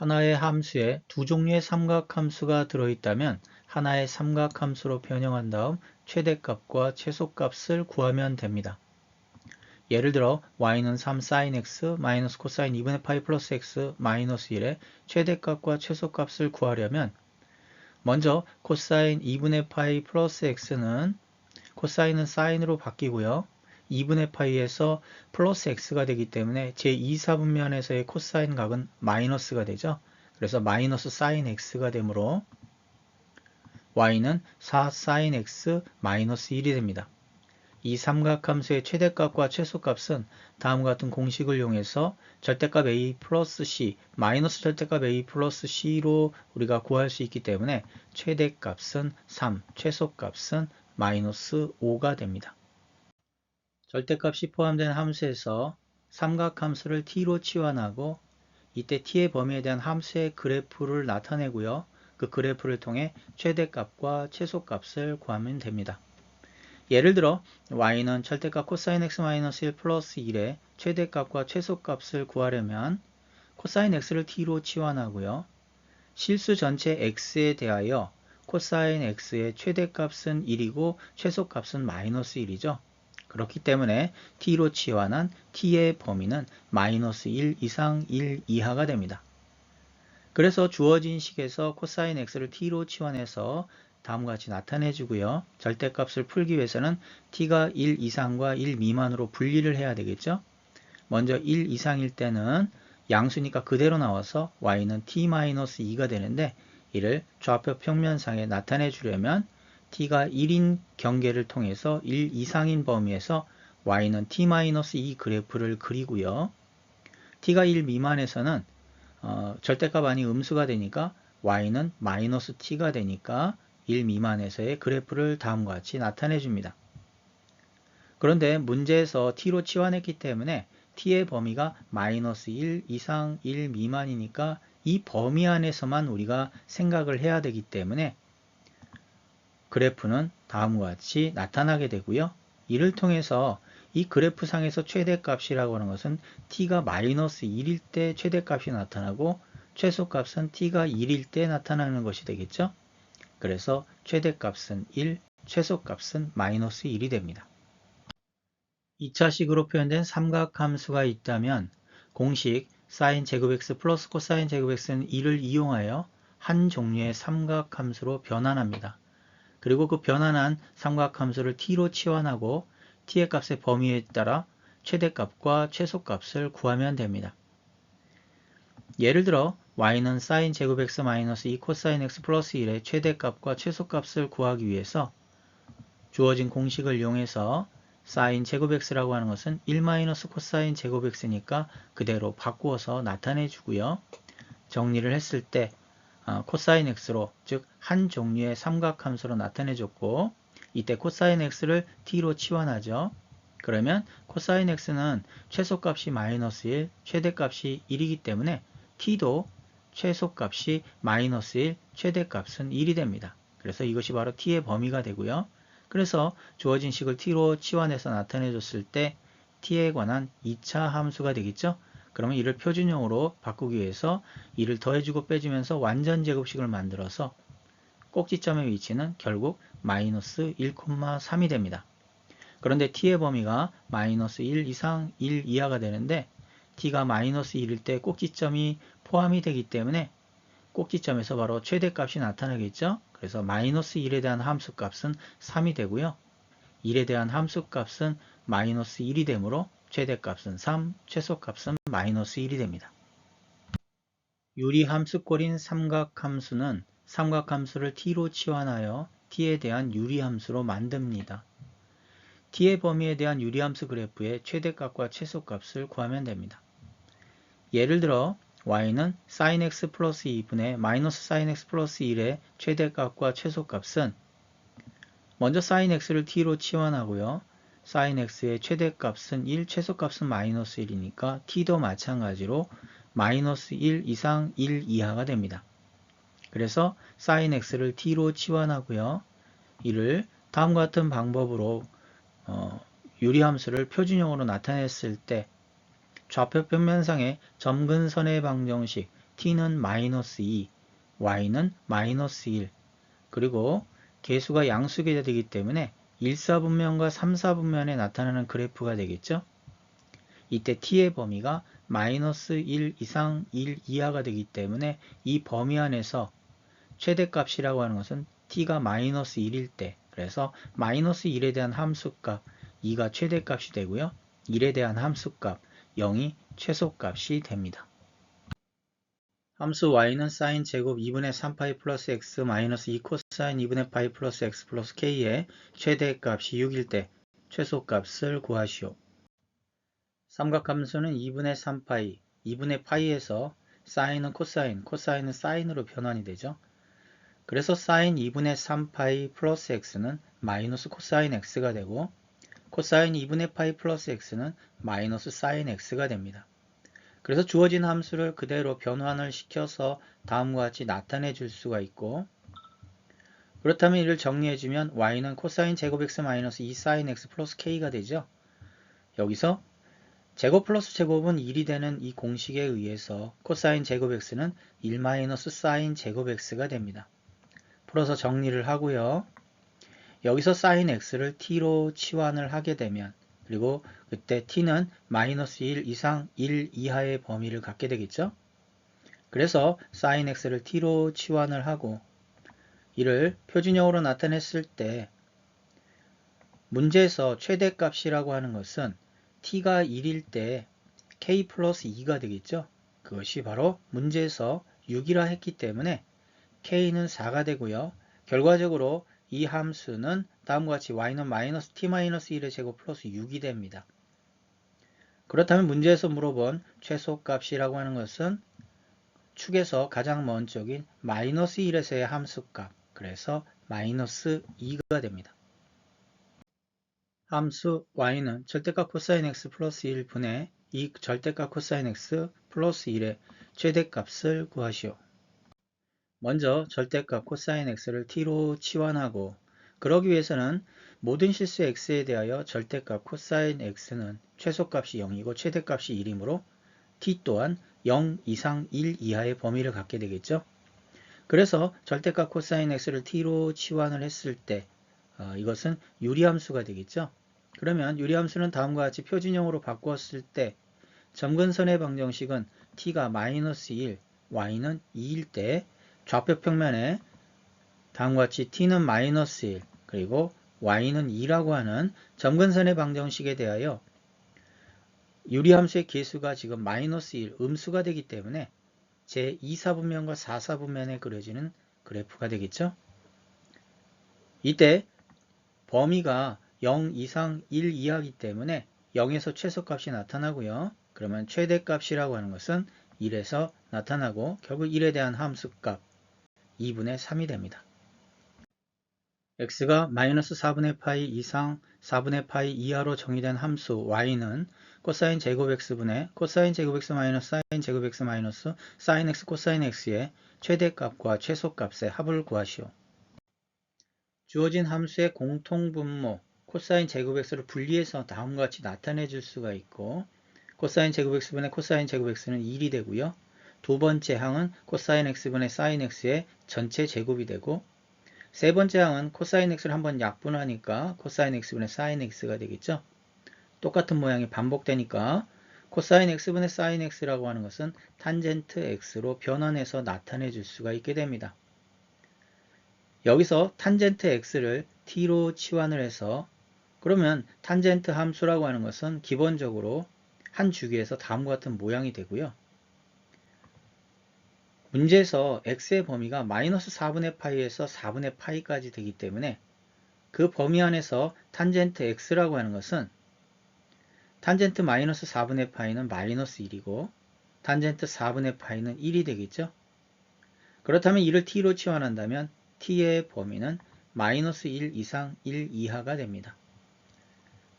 하나의 함수에 두 종류의 삼각함수가 들어있다면 하나의 삼각함수로 변형한 다음 최대값과 최소값을 구하면 됩니다. 예를 들어 y는 3sin x 마이너스 코사인 2분의 파이 플러스 x 마이너스 1의 최대값과 최소값을 구하려면 먼저 코사인 2분의 파이 플러스 x는 코사인은 사인으로 바뀌고요. 2분의 파이에서 플러스 x가 되기 때문에 제2사분면에서의 코사인 각은 마이너스가 되죠. 그래서 마이너스 사인 x가 되므로 y는 4sin x 마이너스 1이 됩니다. 이 삼각함수의 최대값과 최소값은 다음과 같은 공식을 이용해서 절대값 a 플러스 c 마이너스 절대값 a 플러스 c로 우리가 구할 수 있기 때문에 최대값은 3, 최소값은 마이너스 5가 됩니다. 절대값이 포함된 함수에서 삼각함수를 t로 치환하고 이때 t의 범위에 대한 함수의 그래프를 나타내고요. 그 그래프를 통해 최대값과 최소값을 구하면 됩니다. 예를 들어 y는 절대값 코사인 x-1 플러스 1의 최대값과 최소값을 구하려면 코사인 x를 t로 치환하고요. 실수 전체 x에 대하여 코사인 x의 최대값은 1이고 최소값은 마이너스 1이죠. 그렇기 때문에 t로 치환한 t의 범위는 마이너스 1 이상 1 이하가 됩니다. 그래서 주어진 식에서 코사인 x를 t로 치환해서 다음과 같이 나타내 주고요. 절대값을 풀기 위해서는 t가 1 이상과 1 미만으로 분리를 해야 되겠죠. 먼저 1 이상일 때는 양수니까 그대로 나와서 y는 t-2가 되는데 이를 좌표 평면상에 나타내 주려면 t가 1인 경계를 통해서 1 이상인 범위에서 y는 t-2 그래프를 그리고요. t가 1 미만에서는 어, 절대값 아닌 음수가 되니까 y는 마이너스 t가 되니까 1 미만에서의 그래프를 다음과 같이 나타내 줍니다. 그런데 문제에서 t로 치환했기 때문에 t의 범위가 마이너스 1 이상 1 미만이니까 이 범위 안에서만 우리가 생각을 해야 되기 때문에 그래프는 다음과 같이 나타나게 되고요. 이를 통해서 이 그래프 상에서 최대값이라고 하는 것은 t가 마이너스 1일 때 최대값이 나타나고 최소값은 t가 1일 때 나타나는 것이 되겠죠. 그래서 최대값은 1, 최소값은 마이너스 1이 됩니다. 2차식으로 표현된 삼각함수가 있다면 공식 sin 제곱 x 플러스 코사인 제곱 x는 1을 이용하여 한 종류의 삼각함수로 변환합니다. 그리고 그 변환한 삼각함수를 t로 치환하고 t의 값의 범위에 따라 최대값과 최소값을 구하면 됩니다. 예를 들어 y는 sin 제곱 x 마이너스 2 코사인 x 플러스 1의 최대값과 최소값을 구하기 위해서 주어진 공식을 이용해서 sin 제곱 x라고 하는 것은 1 마이너스 코사인 제곱 x니까 그대로 바꾸어서 나타내 주고요. 정리를 했을 때 어, 코사인 x로 즉 한 종류의 삼각함수로 나타내 줬고 이때 코사인 x를 t로 치환하죠. 그러면 코사인 x는 최소값이 마이너스 1, 최대값이 1이기 때문에 t도 최소값이 마이너스 1, 최대값은 1이 됩니다. 그래서 이것이 바로 t의 범위가 되고요. 그래서 주어진 식을 t로 치환해서 나타내 줬을 때 t에 관한 2차 함수가 되겠죠. 그러면 이를 표준형으로 바꾸기 위해서 이를 더해주고 빼주면서 완전 제곱식을 만들어서 꼭지점의 위치는 결국 마이너스 1,3이 됩니다. 그런데 t의 범위가 마이너스 1 이상 1 이하가 되는데 t가 마이너스 1일 때 꼭지점이 포함이 되기 때문에 꼭지점에서 바로 최대값이 나타나겠죠. 그래서 마이너스 1에 대한 함수값은 3이 되고요. 1에 대한 함수값은 마이너스 1이 되므로 최대값은 3, 최소값은 마이너스 1이 됩니다. 유리함수꼴인 삼각함수는 삼각함수를 t로 치환하여 t에 대한 유리함수로 만듭니다. t의 범위에 대한 유리함수 그래프의 최대값과 최소값을 구하면 됩니다. 예를 들어 y는 sin x 플러스 2분의 마이너스 sin x 플러스 1의 최대값과 최소값은 먼저 sin x를 t로 치환하고요. Sin x의 최대값은 1, 최소값은 마이너스 1이니까 t도 마찬가지로 마이너스 1 이상 1 이하가 됩니다. 그래서 sin x를 t로 치환하고요. 이를 다음과 같은 방법으로 어, 유리함수를 표준형으로 나타냈을 때 좌표 평면상의 점근선의 방정식 t는 마이너스 2, y는 마이너스 1 그리고 개수가 양수계가 되기 때문에 1, 4분면과 3, 4분면에 나타나는 그래프가 되겠죠. 이때 t의 범위가 마이너스 1 이상 1 이하가 되기 때문에 이 범위 안에서 최대값이라고 하는 것은 t가 마이너스 1일 때 그래서 마이너스 1에 대한 함수값 2가 최대값이 되고요. 1에 대한 함수값 0이 최소값이 됩니다. 함수 y는 sin 제곱 2분의 3파이 플러스 x 마이너스 2 코사 인 2분의 파이 플러스 x 플러스 k의 최대값이 6일 때 최소값을 구하시오. 삼각함수는 2분의 3파이, 2분의 파이에서 사인은 코사인, 코사인은 사인으로 변환이 되죠. 그래서 사인 2분의 3파이 플러스 x는 마이너스 코사인 x가 되고 코사인 2분의 파이 플러스 x는 마이너스 사인 x가 됩니다. 그래서 주어진 함수를 그대로 변환을 시켜서 다음과 같이 나타내 줄 수가 있고 그렇다면 이를 정리해주면 y는 코사인 제곱 x 마이너스 2 사인 x 플러스 k가 되죠. 여기서 제곱 플러스 제곱은 1이 되는 이 공식에 의해서 코사인 제곱 x는 1 마이너스 사인 제곱 x가 됩니다. 풀어서 정리를 하고요. 여기서 사인 x를 t로 치환을 하게 되면 그리고 그때 t는 마이너스 1 이상 1 이하의 범위를 갖게 되겠죠. 그래서 사인 x를 t로 치환을 하고 이를 표준형으로 나타냈을 때 문제에서 최대값이라고 하는 것은 t가 1일 때 k 플러스 2가 되겠죠. 그것이 바로 문제에서 6이라 했기 때문에 k는 4가 되고요. 결과적으로 이 함수는 다음과 같이 y는 마이너스 t 마이너스 1의 제곱 플러스 6이 됩니다. 그렇다면 문제에서 물어본 최소값이라고 하는 것은 축에서 가장 먼 쪽인 마이너스 1에서의 함수값 그래서 마이너스 2가 됩니다. 함수 y는 절대값 코사인 x 플러스 1분의 이 절대값 코사인 x 플러스 1의 최대값을 구하시오. 먼저 절대값 코사인 x를 t로 치환하고 그러기 위해서는 모든 실수 x에 대하여 절대값 코사인 x는 최소값이 0이고 최대값이 1이므로 t 또한 0 이상 1 이하의 범위를 갖게 되겠죠. 그래서 절대값 코사인 x를 t로 치환을 했을 때 어, 이것은 유리함수가 되겠죠. 그러면 유리함수는 다음과 같이 표준형으로 바꾸었을 때 점근선의 방정식은 t가 마이너스 1, y는 2일 때 좌표 평면에 다음과 같이 t는 마이너스 1 그리고 y는 2라고 하는 점근선의 방정식에 대하여 유리함수의 개수가 지금 마이너스 1 음수가 되기 때문에 제 2사분면과 4사분면에 그려지는 그래프가 되겠죠. 이때 범위가 0 이상 1 이하이기 때문에 0에서 최소값이 나타나고요. 그러면 최대값이라고 하는 것은 1에서 나타나고 결국 1에 대한 함수값 2분의 3이 됩니다. x가 마이너스 4분의 파이 이상 4분의 파이 이하로 정의된 함수 y는 코사인 제곱 x분의 코사인 제곱 x 마이너스 사인 제곱 x 마이너스 사인 x 코사인 x의 최대값과 최소값의 합을 구하시오. 주어진 함수의 공통분모 코사인 제곱 x를 분리해서 다음과 같이 나타내 줄 수가 있고 코사인 제곱 x분의 코사인 제곱 x는 1이 되고요. 두 번째 항은 코사인 x분의 사인 x의 전체 제곱이 되고 세 번째 항은 코사인 x를 한번 약분하니까 코사인 x분의 사인 x가 되겠죠. 똑같은 모양이 반복되니까 코사인 x분의 사인 x라고 하는 것은 탄젠트 x로 변환해서 나타내 줄 수가 있게 됩니다. 여기서 탄젠트 x를 t로 치환을 해서 그러면 탄젠트 함수라고 하는 것은 기본적으로 한 주기에서 다음과 같은 모양이 되고요. 문제에서 x의 범위가 마이너스 4분의 파이에서 4분의 파이까지 되기 때문에 그 범위 안에서 탄젠트 x라고 하는 것은 탄젠트 마이너스 4분의 파이는 마이너스 1이고 탄젠트 4분의 파이는 1이 되겠죠. 그렇다면 이를 t로 치환한다면 t의 범위는 마이너스 1 이상 1 이하가 됩니다.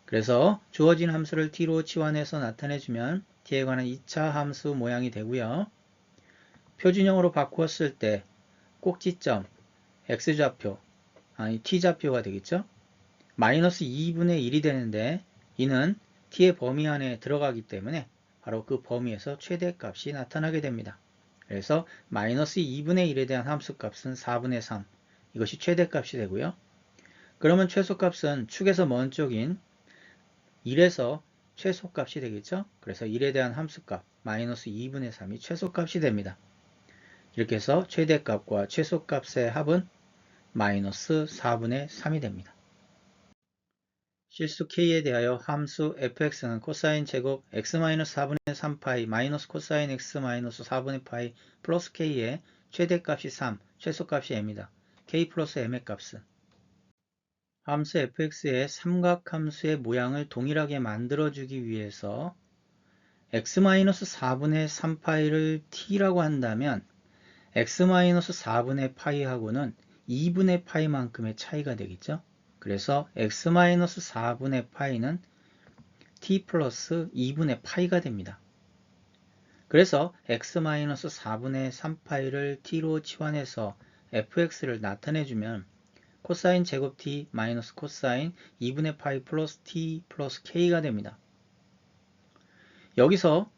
그래서 주어진 함수를 t로 치환해서 나타내주면 t에 관한 2차 함수 모양이 되고요. 표준형으로 바꾸었을 때 꼭지점 x좌표 아니 t좌표가 되겠죠. 마이너스 2분의 1이 되는데 이는 t의 범위 안에 들어가기 때문에 바로 그 범위에서 최대값이 나타나게 됩니다. 그래서 마이너스 2분의 1에 대한 함수값은 4분의 3. 이것이 최대값이 되고요. 그러면 최소값은 축에서 먼 쪽인 1에서 최소값이 되겠죠. 그래서 1에 대한 함수값 마이너스 2분의 3이 최소값이 됩니다. 이렇게 해서 최대값과 최소값의 합은 마이너스 4분의 3이 됩니다. 실수 k에 대하여 함수 fx는 코사인 제곱 x-4분의 3파이 마이너스 코사인 x 마이너스 4분의 파이 플러스 k의 최대값이 3, 최소값이 m이다. k 플러스 m의 값은 함수 fx의 삼각함수의 모양을 동일하게 만들어주기 위해서 x-4분의 3파이를 t라고 한다면 x-4분의 파이하고는 2분의 파이만큼의 차이가 되겠죠. 그래서 x-4분의 파이는 t 플러스 2분의 파이가 됩니다. 그래서 x-4분의 3파이를 t로 치환해서 fx를 나타내주면 코사인 제곱 t 마이너스 코사인 2분의 파이 플러스 t 플러스 k가 됩니다. 여기서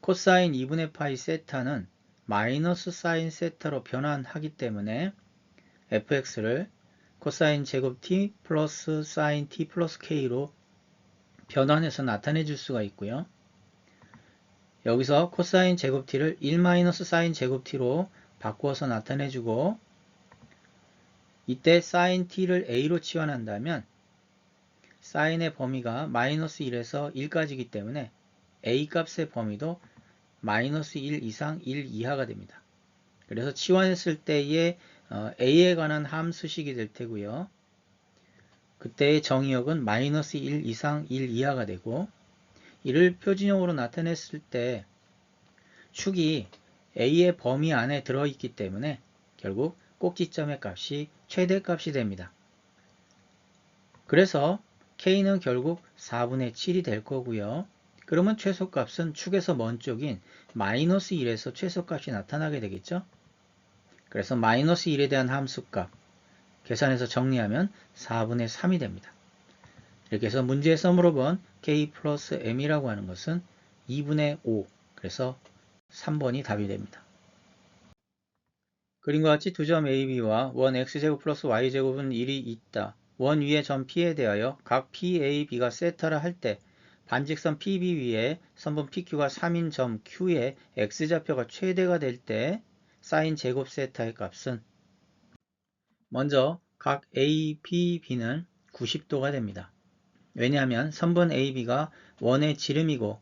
코사인 2분의 파이 세타는 마이너스 사인 세타로 변환하기 때문에 fx를 코사인 제곱 t 플러스 사인 t 플러스 k로 변환해서 나타내 줄 수가 있고요. 여기서 코사인 제곱 t를 1 마이너스 사인 제곱 t로 바꾸어서 나타내 주고 이때 사인 t를 a로 치환한다면 사인의 범위가 마이너스 1에서 1까지이기 때문에 a 값의 범위도 마이너스 1 이상 1 이하가 됩니다. 그래서 치환했을 때의 어, a에 관한 함수식이 될 테고요. 그때의 정의역은 마이너스 1 이상 1 이하가 되고 이를 표준형으로 나타냈을 때 축이 a의 범위 안에 들어있기 때문에 결국 꼭지점의 값이 최대값이 됩니다. 그래서 k는 결국 4분의 7이 될 거고요. 그러면 최소값은 축에서 먼 쪽인 마이너스 1에서 최소값이 나타나게 되겠죠. 그래서 마이너스 1에 대한 함수값 계산해서 정리하면 4분의 3이 됩니다. 이렇게 해서 문제에서 물어본 k 플러스 m이라고 하는 것은 2분의 5 그래서 3번이 답이 됩니다. 그림과 같이 두 점 AB와 원 X제곱 플러스 Y제곱은 1이 있다. 원 위의 점 P에 대하여 각 PAB가 세타라 할 때 반직선 PB 위에 선분 PQ가 3인 점 Q의 X좌표가 최대가 될 때 사인 제곱 세타의 값은 먼저 각 A, P, B는 90도가 됩니다. 왜냐하면 선분 AB가 원의 지름이고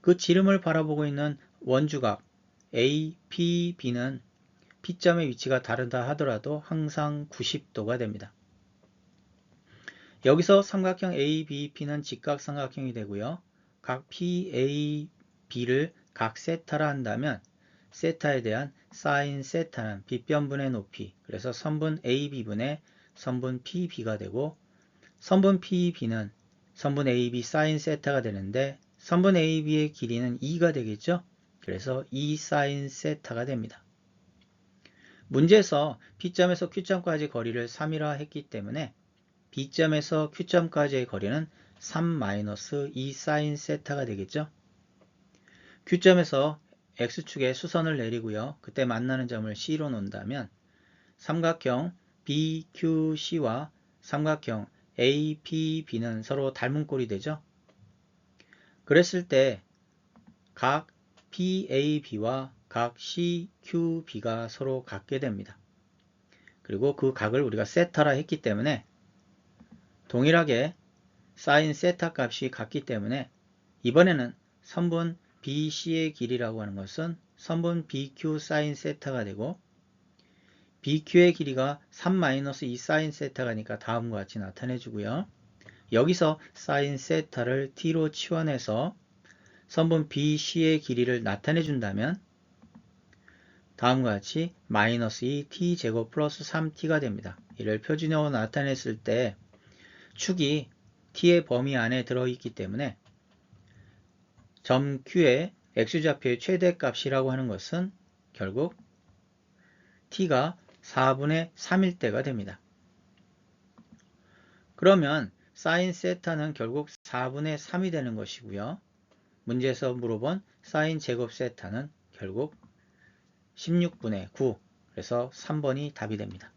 그 지름을 바라보고 있는 원주각 A, P, B는 P점의 위치가 다르다 하더라도 항상 90도가 됩니다. 여기서 삼각형 ABP는 직각 삼각형이 되고요. 각 PA, B를 각 세타라 한다면 세타에 대한 사인 세타는 빗변분의 높이 그래서 선분 AB분의 선분 PB가 되고 선분 PB는 선분 AB 사인 세타가 되는데 선분 AB의 길이는 2가 되겠죠. 그래서 2 사인 세타가 됩니다. 문제에서 P점에서 Q점까지 거리를 3이라 했기 때문에 B점에서 Q점까지의 거리는 3-2 사인 세타가 되겠죠. Q점에서 X축에 수선을 내리고요. 그때 만나는 점을 C로 놓는다면 삼각형 BQC와 삼각형 APB는 서로 닮은 꼴이 되죠. 그랬을 때 각 PAB와 각 CQB가 서로 같게 됩니다. 그리고 그 각을 우리가 세타라 했기 때문에 동일하게 사인 세타 값이 같기 때문에 이번에는 선분 BC의 길이라고 하는 것은 선분 BQ 사인 세타가 되고 BQ의 길이가 3-2 사인 세타가니까 다음과 같이 나타내 주고요. 여기서 사인 세타를 t로 치환해서 선분 BC의 길이를 나타내 준다면 다음과 같이 마이너스 2 t제곱 플러스 3t가 됩니다. 이를 표준형으로 나타냈을 때 축이 t의 범위 안에 들어있기 때문에 점 Q의 X좌표의 최대값이라고 하는 것은 결국 t가 4분의 3일 때가 됩니다. 그러면 사인 세타는 결국 4분의 3이 되는 것이고요. 문제에서 물어본 사인 제곱 세타는 결국 16분의 9 그래서 3번이 답이 됩니다.